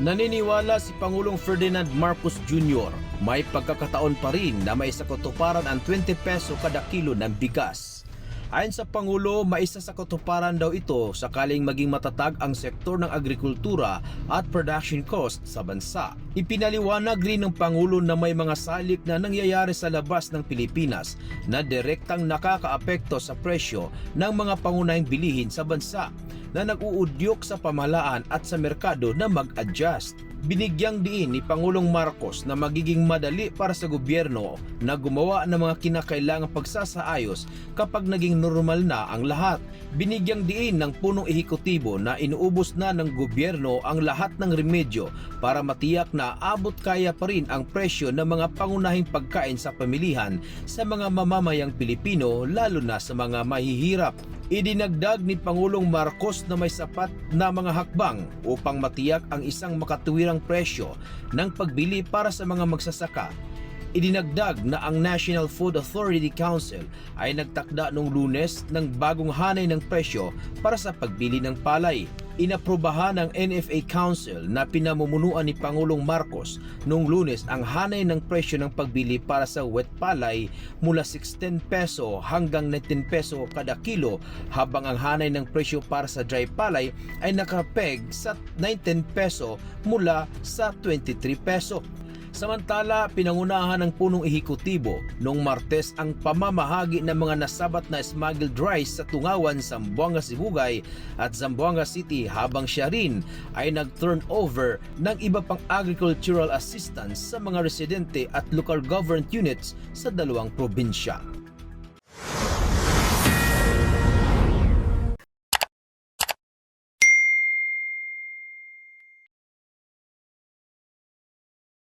Naniniwala si Pangulong Ferdinand Marcos Jr. may pagkakataon pa rin na may katuparan ang 20 peso kada kilo ng bigas. Ayon sa Pangulo, maisa sa katuparan daw ito sakaling maging matatag ang sektor ng agrikultura at production cost sa bansa. Ipinaliwanag rin ng Pangulo na may mga salik na nangyayari sa labas ng Pilipinas na direktang nakakaapekto sa presyo ng mga pangunahing bilihin sa bansa na nag-uudyok sa pamahalaan at sa merkado na mag-adjust. Binigyang diin ni Pangulong Marcos na magiging madali para sa gobyerno na gumawa ng mga kinakailangang pagsasaayos kapag naging normal na ang lahat. Binigyang diin ng punong ehekutibo na inuubos na ng gobyerno ang lahat ng remedyo para matiyak na abot kaya pa rin ang presyo ng mga pangunahing pagkain sa pamilihan sa mga mamamayang Pilipino lalo na sa mga mahihirap. Idinagdag ni Pangulong Marcos na may sapat na mga hakbang upang matiyak ang isang makatuwirang presyo ng pagbili para sa mga magsasaka. Idinagdag na ang National Food Authority Council ay nagtakda noong lunes ng bagong hanay ng presyo para sa pagbili ng palay. Inaprobahan ng NFA Council na pinamumunuan ni Pangulong Marcos noong lunes ang hanay ng presyo ng pagbili para sa wet palay mula 16 peso hanggang 19 peso kada kilo habang ang hanay ng presyo para sa dry palay ay nakapeg sa 19 peso mula sa 23 peso. Samantala, pinangunahan ng punong ehekutibo noong Martes ang pamamahagi ng mga nasabat na smuggled rice sa Tungawan, Zamboanga, Sibugay at Zamboanga City habang siya rin ay nag-turn over ng iba pang agricultural assistance sa mga residente at local government units sa dalawang probinsya.